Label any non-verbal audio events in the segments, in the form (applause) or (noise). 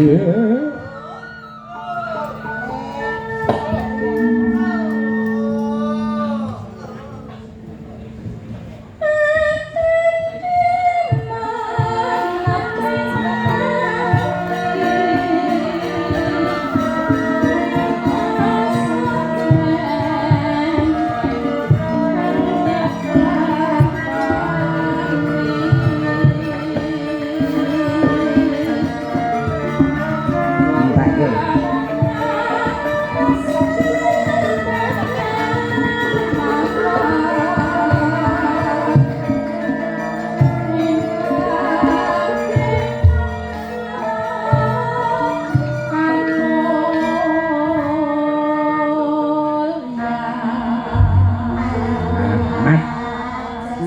Yeah.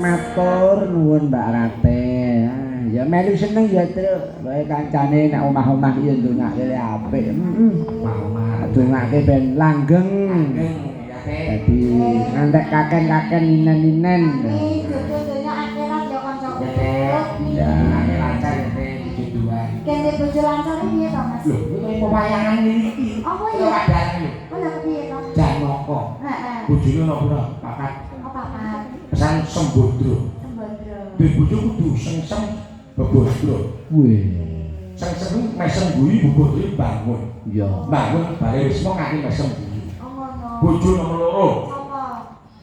Matur nuwun Mbak Rate. Ah, Ya melu seneng ya, Truk. Wae kancane nek omah-omah ya ndongake apik. Heeh. Mama. Dongake ben langgeng. Dadi ngantek kaken-kaken inen-inen. Kene bojo lancar piye to, Mas? Lho, pewayangan iki. Bojone ono pura? Papat. Apa Pak? Pesan sembodro. Sembodro. Duwe bojo kudu sengsem bebodro. Wih. Sengsem mesem guyu bebodro bangun. Ya. Bangun bare wis mau nganti mesem guyu. Oh ngono. Bojo nomor loro, Apa?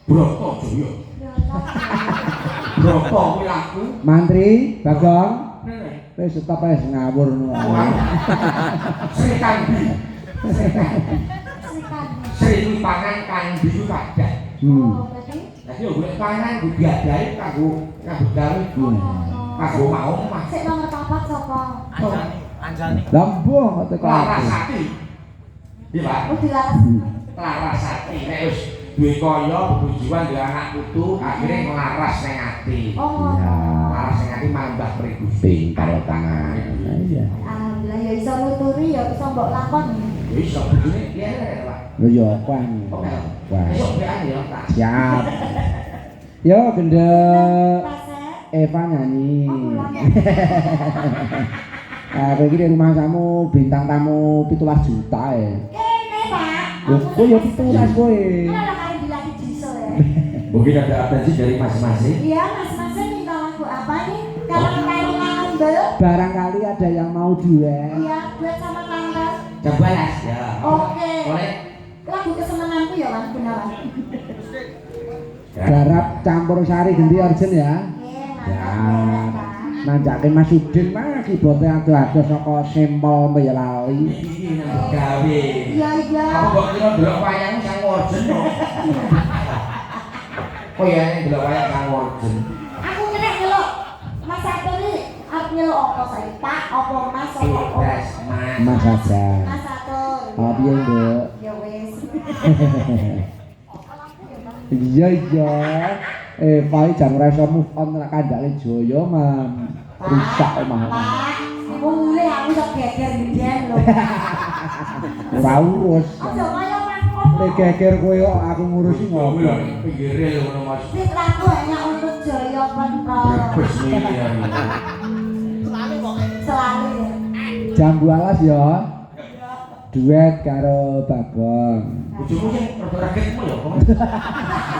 Broto Jaya. Broto kuwi laku. Mantri, Bagong, wis stop ae ngawur ngono. Sri Kandi. (laughs) Kuwi pangan Kandi ku kadah. Hmm. Oh, Dadi yo golek pangan kudu diadahi kanggo kanggo gawe oh ngono. kanggo mau mah. Sik nomor papat sapa? Anjani, Anjani. Lambuh kok teko aku. Larasati. Iya, Pak. Oh, dilaras. Larasati nek wis duwe kaya bebujuan duwe anak putu akhire nglaras ning ati. Oh ngono. Ya. Laras ning ati mambah mriku. Pintar tangan. Iya. Alhamdulillah ya iso nuturi ya iso mbok lakoni besok iya, iya kuang siap yo gendek Eva nyanyi Nah, kayak rumah kamu bintang tamu pitulah juta ya. Kene pak. Loh, kok ya, ya. Mungkin ada atensi dari masing-masing. Iya, masing-masing minta lagu apa nih? Kalau. Oh. Barangkali ada yang mau duet. Iya, duet sama las ya. Oke. Boleh. Lagu kesenanganku ya, Wan, beneran. Garap campur sari ganti urgent ya. Iya, Ya. Nanjake Mas Udin mah kibote ado-ado saka Sempol Boyolali. Iki nang gawe. Iya, iya. Aku kok kira delok wayang sang orjen kok. (laughs) Kok ya delok wayang sang orjen. Apa saya? Pak, apa Mas, apa apa? Mas. Mas aja. Nduk? Ya wis. Iya iya. Eh, Pai jangan rasa move on nek kandhane Joyo mam. Rusak omah. Pak, aku mulai aku sok geger gedean lho. Ora (laughs) urus. Aja kaya Mas Nek geger kowe kok aku ngurusi Ngopo ngopo. lho pinggire lho ngono Mas. Wis lagu hanya untuk Jaya iki ya. Selalu ya. Jambu alas ya. Duet karo Bagong. Bojomu sing rada ya. (laughs)